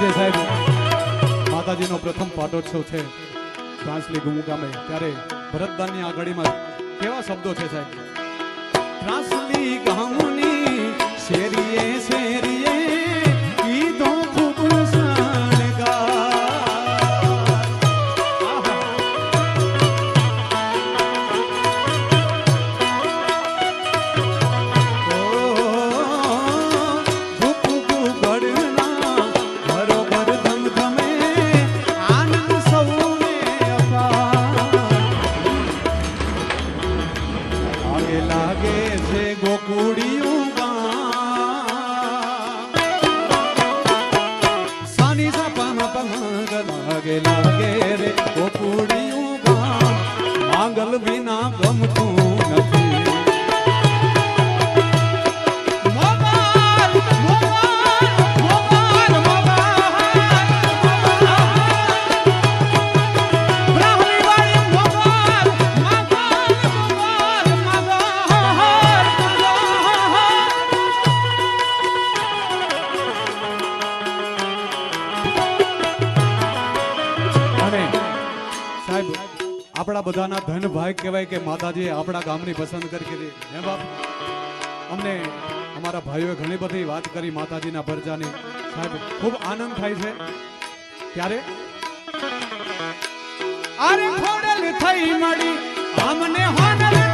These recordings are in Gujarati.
આજે સાહેબ માતાજીનો પ્રથમ પાટોત્સવ છે ટ્રાન્સલી ગુમુ ગામે. ત્યારે ભરતદાનની આ ઘડીમાં કેવા શબ્દો છે સાહેબ? ટ્રાન્સલી ગામની શેરીએ શેરી બધાના ધન ભાઈ કહેવાય કે માતાજીએ આપણા ગામની પસંદ કરી દીધી હે બાપ? અમને અમારા ભાઈઓએ ઘણી બધી વાત કરી માતાજીના ભરજાની. સાહેબ, ખૂબ આનંદ થાય છે. ત્યારે અરે ખોડલ થઈ મળી. અમને હોડલ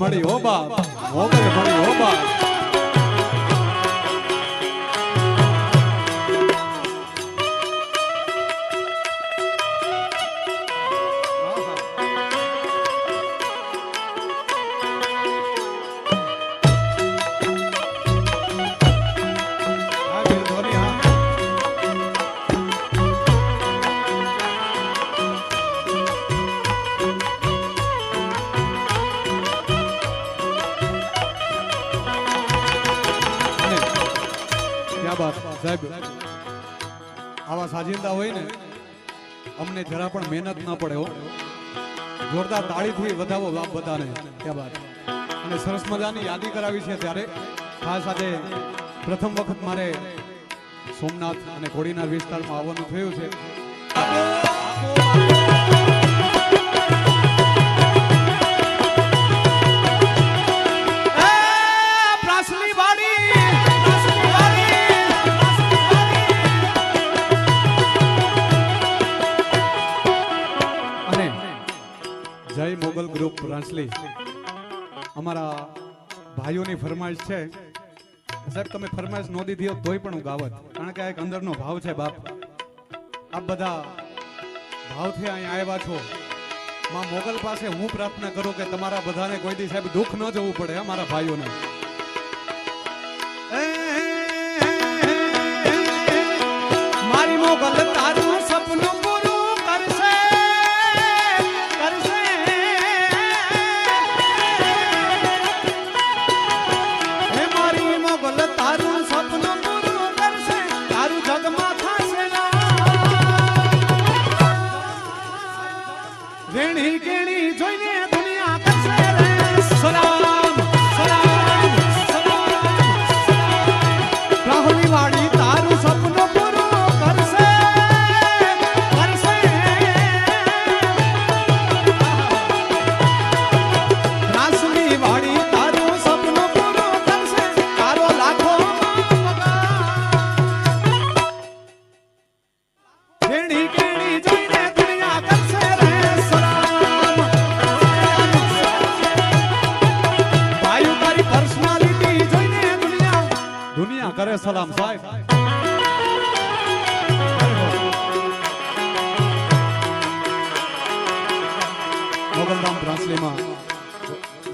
મળી હો બાપ. મોગલ મળી હો બાપ. ન પડે હો. જોરદાર તાળીથી વધાવો બાપ બધાને. ક્યાં બાત. અને સરસ મજાની યાદી કરાવી છે ત્યારે. ખાસ આજે પ્રથમ વખત મારે સોમનાથ અને કોડીનાર વિસ્તારમાં આવવાનું થયું છે. ગ્રુપ રાંસલી અમારા ભાઈઓની ફરમાઈશ છે. સાહેબ, તમે ફરમાઈશ નો દીધી તોય પણ હું ગાવત. કારણ કે આ એક અંદરનો ભાવ છે, બાપ. આપ બધા ભાવથી અહીંયા આવ્યા છો. માં મોગલ પાસે હું પ્રાર્થના કરું કે તમારા બધાને કોઈ દી સાહેબ દુઃખ ન જવું પડે મારા ભાઈઓને.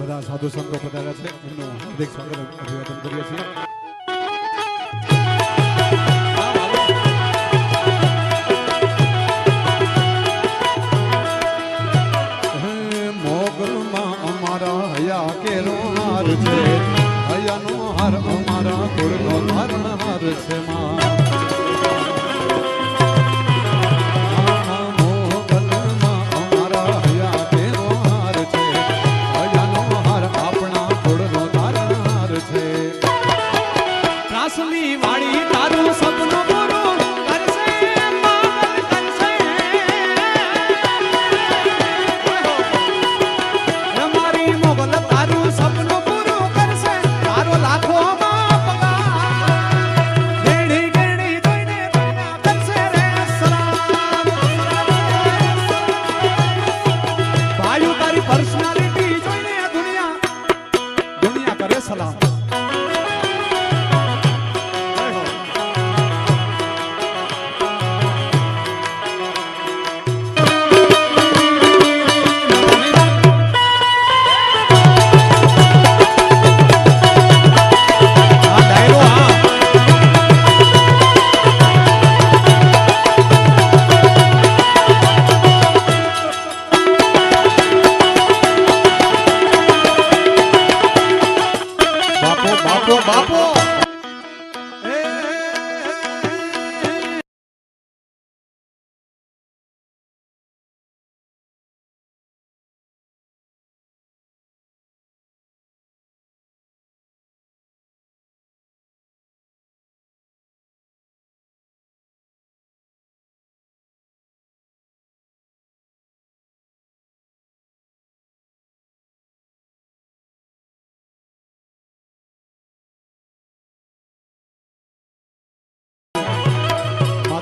બધા સાધુ સંતો પધાર્યા છે. એમનું હાર્દિક સ્વાગત અભિવાદન કરીએ છીએ. છે. હયાનો હાર અમારા કુળનો ધારણ હાર છે. પર્સનાલિટી જોઈને દુનિયા દુનિયા કરે સલામ.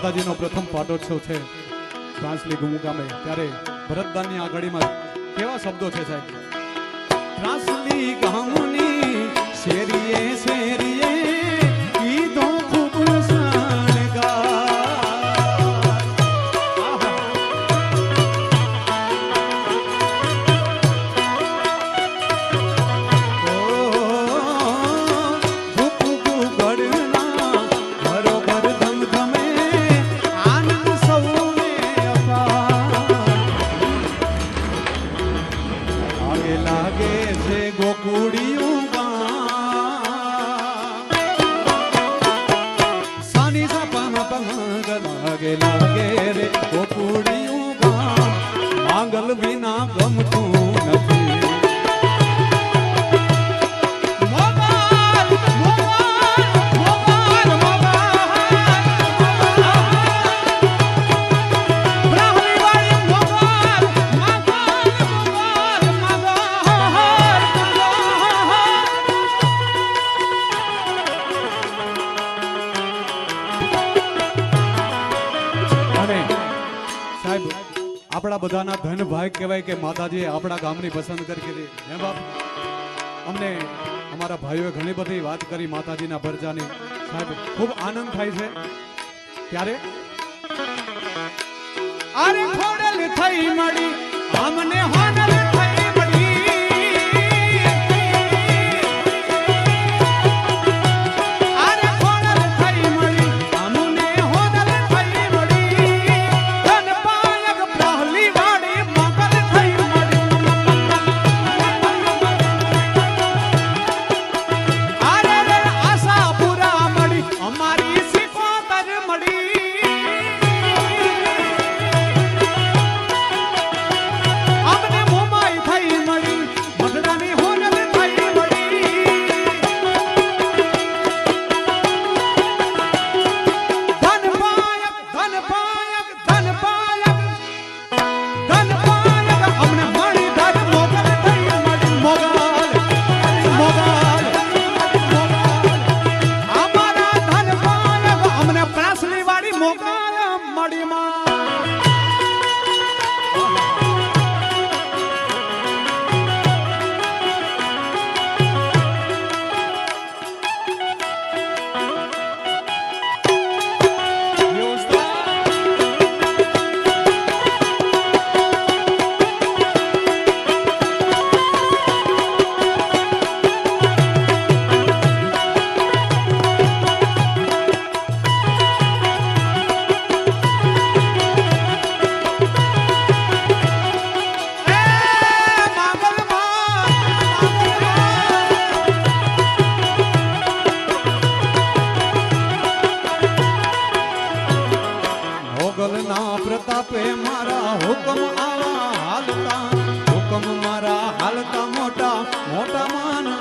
માતાજીનો પ્રથમ પાટોત્સવ છે. ટ્રાન્સલી ગુમુગામે ત્યારે ભરતદાનની આ ઘડીમાં કેવા શબ્દો છે સાહેબ? ટ્રાન્સલી ગામની શેરીએ શેરીએ વિના ગમતું બધાના ધન ભાગ કહેવાય કે માતાજીએ આપણા ગામની પસંદ કરી દીધી હે બાપ, અમને અમારા ભાઈઓએ ઘણી બધી વાત કરી માતાજીના ભરજાની. સાહેબ, ખૂબ આનંદ થાય છે. ત્યારે અમને હોનલ મારા હુકમ આવા હાલતા હુકમ મારા હાલતા મોટા મોટા માન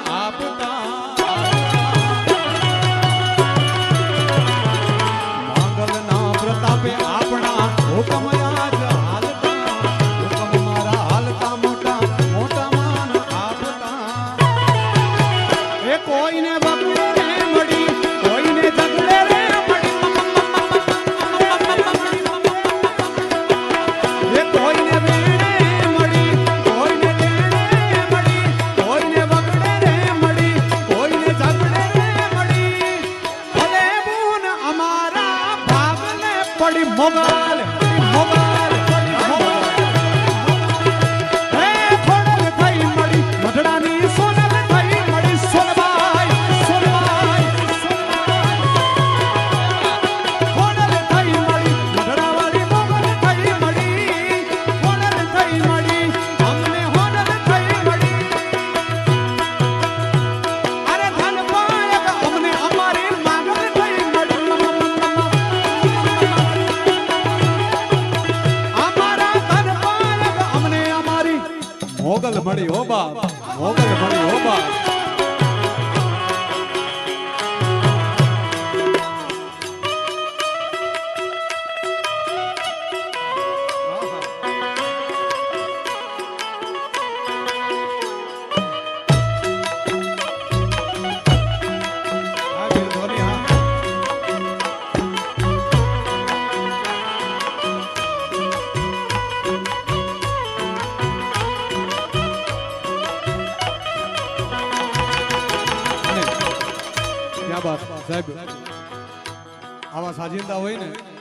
बाबा સાજીદા હોય ને